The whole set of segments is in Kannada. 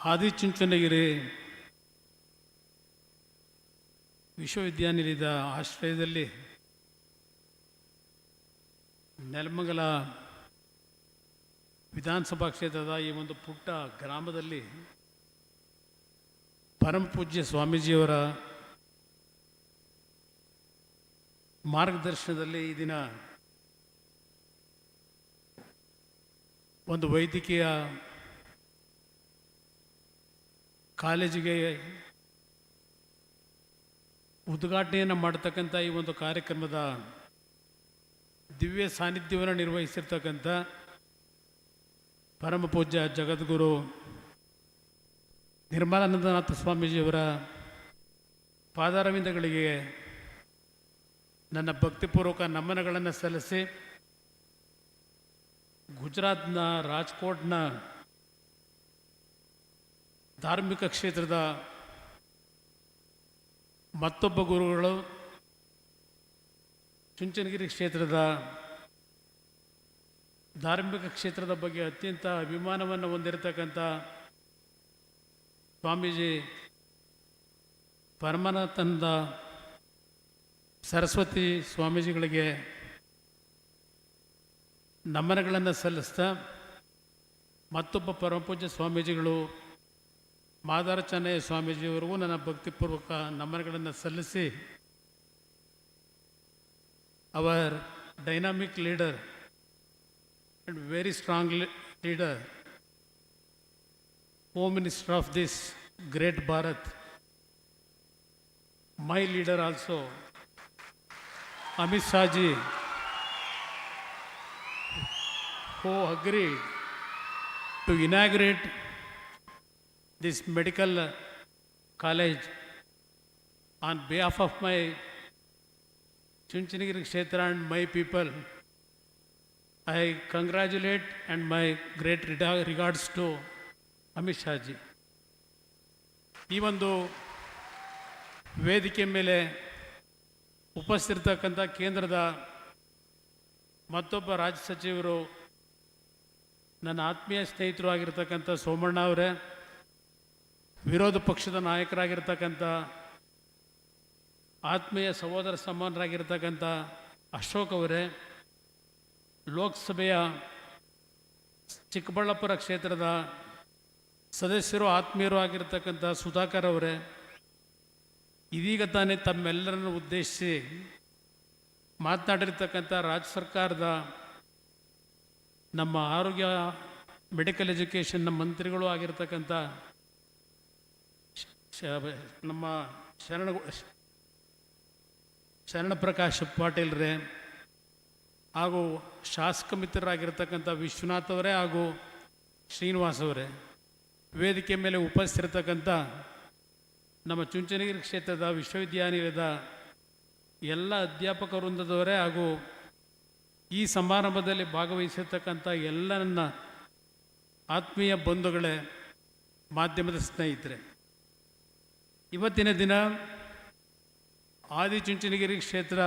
ಆದಿಚುಂಚನಗಿರಿ ವಿಶ್ವವಿದ್ಯಾನಿಲಯದ ಆಶ್ರಯದಲ್ಲಿ ನೆಲಮಂಗಲ ವಿಧಾನಸಭಾ ಕ್ಷೇತ್ರದ ಈ ಒಂದು ಪುಟ್ಟ ಗ್ರಾಮದಲ್ಲಿ ಪರಮ ಪೂಜ್ಯ ಸ್ವಾಮೀಜಿಯವರ ಮಾರ್ಗದರ್ಶನದಲ್ಲಿ ಈ ದಿನ ಒಂದು ವೈದ್ಯಕೀಯ ಕಾಲೇಜಿಗೆ ಉದ್ಘಾಟನೆಯನ್ನು ಮಾಡತಕ್ಕಂಥ ಈ ಒಂದು ಕಾರ್ಯಕ್ರಮದ ದಿವ್ಯ ಸಾನ್ನಿಧ್ಯವನ್ನು ನಿರ್ವಹಿಸಿರ್ತಕ್ಕಂಥ ಪರಮ ಪೂಜ್ಯ ಜಗದ್ಗುರು ನಿರ್ಮಲಾನಂದನಾಥ ಸ್ವಾಮೀಜಿಯವರ ಪಾದಾರವಿಂದಗಳಿಗೆ ನನ್ನ ಭಕ್ತಿಪೂರ್ವಕ ನಮನಗಳನ್ನು ಸಲ್ಲಿಸಿ ಗುಜರಾತ್ನ ರಾಜ್ಕೋಟ್ನ ಧಾರ್ಮಿಕ ಕ್ಷೇತ್ರದ ಮತ್ತೊಬ್ಬ ಗುರುಗಳು ಚುಂಚನಗಿರಿ ಕ್ಷೇತ್ರದ ಧಾರ್ಮಿಕ ಕ್ಷೇತ್ರದ ಬಗ್ಗೆ ಅತ್ಯಂತ ಅಭಿಮಾನವನ್ನು ಹೊಂದಿರತಕ್ಕಂಥ ಸ್ವಾಮೀಜಿ ಪರಮನಾಥನದ ಸರಸ್ವತಿ ಸ್ವಾಮೀಜಿಗಳಿಗೆ ನಮನಗಳನ್ನು ಸಲ್ಲಿಸ್ತಾ ಮತ್ತೊಬ್ಬ ಪರಮಪೂಜ್ಯ ಸ್ವಾಮೀಜಿಗಳು ಮಾದಾರ ಚೆನ್ನಯ್ಯ ಸ್ವಾಮೀಜಿಯವರಿಗೂ ನನ್ನ ಭಕ್ತಿಪೂರ್ವಕ ನಮನಗಳನ್ನು ಸಲ್ಲಿಸಿ our dynamic leader and very strong leader home minister of this great Bharat my leader also Amit Shahji who agree to inaugurate this medical college on behalf of my Chunchinigiri Kshetra and my people. I congratulate and my great regards to Amit Shahji ಈ ಒಂದು ವೇದಿಕೆ ಮೇಲೆ ಉಪಸ್ಥಿರ್ತಕ್ಕಂಥ ಕೇಂದ್ರದ ಮತ್ತೊಬ್ಬ ರಾಜ್ಯ ಸಚಿವರು ನನ್ನ ಆತ್ಮೀಯ ಸ್ನೇಹಿತರು ಆಗಿರ್ತಕ್ಕಂಥ ಸೋಮಣ್ಣ ಅವರೇ ವಿರೋಧ ಪಕ್ಷದ ನಾಯಕರಾಗಿರ್ತಕ್ಕಂಥ ಆತ್ಮೀಯ ಸಹೋದರ ಸಮಾನರಾಗಿರ್ತಕ್ಕಂಥ ಅಶೋಕ್ ಅವರೇ, ಲೋಕಸಭೆಯ ಚಿಕ್ಕಬಳ್ಳಾಪುರ ಕ್ಷೇತ್ರದ ಸದಸ್ಯರು, ಆತ್ಮೀಯರು ಆಗಿರ್ತಕ್ಕಂಥ ಸುಧಾಕರ್ ಅವರೇ, ಇದೀಗ ತಾನೇ ತಮ್ಮೆಲ್ಲರನ್ನು ಉದ್ದೇಶಿಸಿ ಮಾತನಾಡಿರ್ತಕ್ಕಂಥ ರಾಜ್ಯ ಸರ್ಕಾರದ ನಮ್ಮ ಆರೋಗ್ಯ, ಮೆಡಿಕಲ್ ಎಜುಕೇಷನ್ನ ಮಂತ್ರಿಗಳು ಆಗಿರ್ತಕ್ಕಂಥ ನಮ್ಮ ಶರಣ ಶರಣಪ್ರಕಾಶ್ ಪಾಟೀಲ್ರೇ ಹಾಗೂ ಶಾಸಕ ಮಿತ್ರರಾಗಿರ್ತಕ್ಕಂಥ ವಿಶ್ವನಾಥ್ ಅವರೇ ಹಾಗೂ ಶ್ರೀನಿವಾಸ್ ಅವರೇ ವೇದಿಕೆ ಮೇಲೆ ಉಪಸ್ಥಿರತಕ್ಕಂಥ ನಮ್ಮ ಚುಂಚನಗಿರಿ ಕ್ಷೇತ್ರದ ವಿಶ್ವವಿದ್ಯಾನಿಲಯದ ಎಲ್ಲ ಅಧ್ಯಾಪಕ ವೃಂದದವರೇ ಹಾಗೂ ಈ ಸಮಾರಂಭದಲ್ಲಿ ಭಾಗವಹಿಸಿರ್ತಕ್ಕಂಥ ಎಲ್ಲ ನನ್ನ ಆತ್ಮೀಯ ಬಂಧುಗಳೇ, ಮಾಧ್ಯಮದ ಸ್ನೇಹಿತರೆ. ಇವತ್ತಿನ ದಿನ ಆದಿಚುಂಚನಗಿರಿ ಕ್ಷೇತ್ರ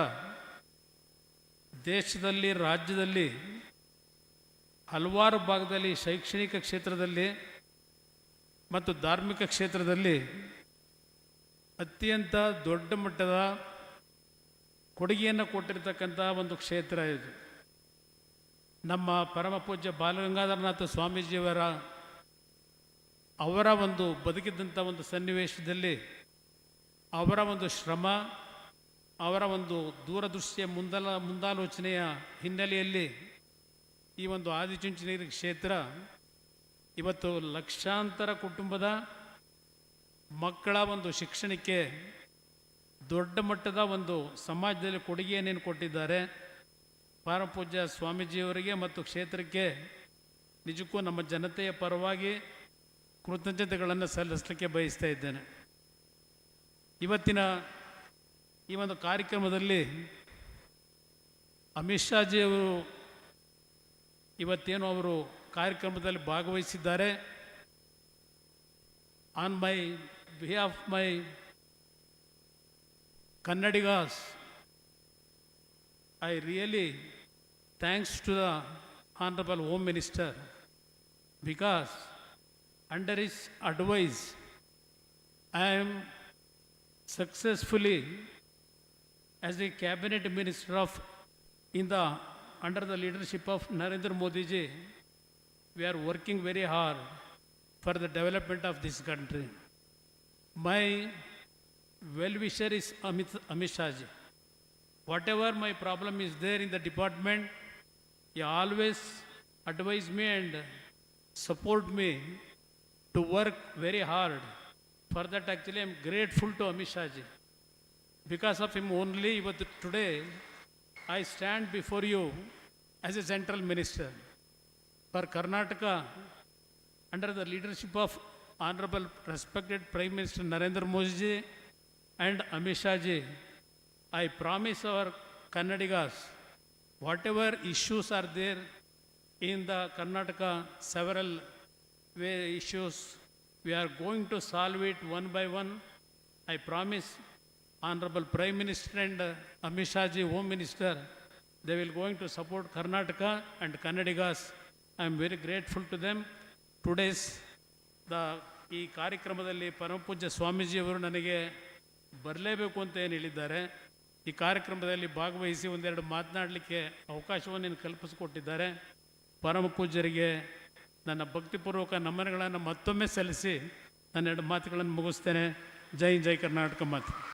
ದೇಶದಲ್ಲಿ, ರಾಜ್ಯದಲ್ಲಿ, ಹಲವಾರು ಭಾಗದಲ್ಲಿ ಶೈಕ್ಷಣಿಕ ಕ್ಷೇತ್ರದಲ್ಲಿ ಮತ್ತು ಧಾರ್ಮಿಕ ಕ್ಷೇತ್ರದಲ್ಲಿ ಅತ್ಯಂತ ದೊಡ್ಡ ಮಟ್ಟದ ಕೊಡುಗೆಯನ್ನು ಕೊಟ್ಟಿರ್ತಕ್ಕಂಥ ಒಂದು ಕ್ಷೇತ್ರ ಇದು. ನಮ್ಮ ಪರಮ ಪೂಜ್ಯ ಬಾಲಗಂಗಾಧರನಾಥ ಸ್ವಾಮೀಜಿಯವರ ಅವರ ಒಂದು ಬದುಕಿದ್ದಂಥ ಒಂದು ಸನ್ನಿವೇಶದಲ್ಲಿ ಅವರ ಒಂದು ಶ್ರಮ, ಅವರ ಒಂದು ದೂರದೃಷ್ಟಿಯ ಮುಂದಲ, ಮುಂದಾಲೋಚನೆಯ ಹಿನ್ನೆಲೆಯಲ್ಲಿ ಈ ಒಂದು ಆದಿಚುಂಚನಗಿರಿ ಕ್ಷೇತ್ರ ಇವತ್ತು ಲಕ್ಷಾಂತರ ಕುಟುಂಬದ ಮಕ್ಕಳ ಒಂದು ಶಿಕ್ಷಣಕ್ಕೆ ದೊಡ್ಡ ಮಟ್ಟದ ಒಂದು ಸಮಾಜದಲ್ಲಿ ಕೊಡುಗೆಯನ್ನೇನು ಕೊಟ್ಟಿದ್ದಾರೆ. ಪರಮಪೂಜ್ಯ ಸ್ವಾಮೀಜಿಯವರಿಗೆ ಮತ್ತು ಕ್ಷೇತ್ರಕ್ಕೆ ನಿಜಕ್ಕೂ ನಮ್ಮ ಜನತೆಯ ಪರವಾಗಿ ಕೃತಜ್ಞತೆಗಳನ್ನು ಸಲ್ಲಿಸಲಿಕ್ಕೆ ಬಯಸ್ತಾ ಇದ್ದೇನೆ. ಇವತ್ತಿನ ಈ ಒಂದು ಕಾರ್ಯಕ್ರಮದಲ್ಲಿ ಅಮಿತ್ ಶಾಜಿಯವರು ಇವತ್ತೇನು ಅವರು ಕಾರ್ಯಕ್ರಮದಲ್ಲಿ ಭಾಗವಹಿಸಿದ್ದಾರೆ. On my behalf my Kannadigas I really thanks to the honourable home minister because under his advice, I am successfully as a cabinet minister of in the under the leadership of Narendra Modi ji, we are working very hard for the development of this country. My well-wisher is Amit, Amit Shah ji. Whatever my problem is there in the department, he always advise me and support me to work very hard. For that, actually, I am grateful to Amit Shah ji. Because of him only, but today, I stand before you as a central minister. For Karnataka, under the leadership of Honorable respected Prime Minister Narendra Modi and Amit ji, I promise our Kannadigas, whatever issues are there in the Karnataka, several way issues, we are going to solve it one by one. I promise Honorable Prime Minister and uh, Amit ji, Home Minister, they will going to support Karnataka and Kannadigas. I am very grateful to them. Today's the ಈ ಕಾರ್ಯಕ್ರಮದಲ್ಲಿ ಪರಮಪೂಜ್ಯ ಸ್ವಾಮೀಜಿಯವರು ನನಗೆ ಬರಲೇಬೇಕು ಅಂತ ಏನು ಹೇಳಿದ್ದಾರೆ ಈ ಕಾರ್ಯಕ್ರಮದಲ್ಲಿ ಭಾಗವಹಿಸಿ ಒಂದೆರಡು ಮಾತನಾಡಲಿಕ್ಕೆ ಅವಕಾಶವನ್ನು ನೀನು ಕಲ್ಪಿಸಿಕೊಟ್ಟಿದ್ದಾರೆ ಪರಮ ಪೂಜ್ಯರಿಗೆ ನನ್ನ ಭಕ್ತಿಪೂರ್ವಕ ನಮನಗಳನ್ನು ಮತ್ತೊಮ್ಮೆ ಸಲ್ಲಿಸಿ ನನ್ನೆರಡು ಮಾತುಗಳನ್ನು ಮುಗಿಸ್ತೇನೆ. ಜೈ ಜೈ ಕರ್ನಾಟಕ ಮಾತು.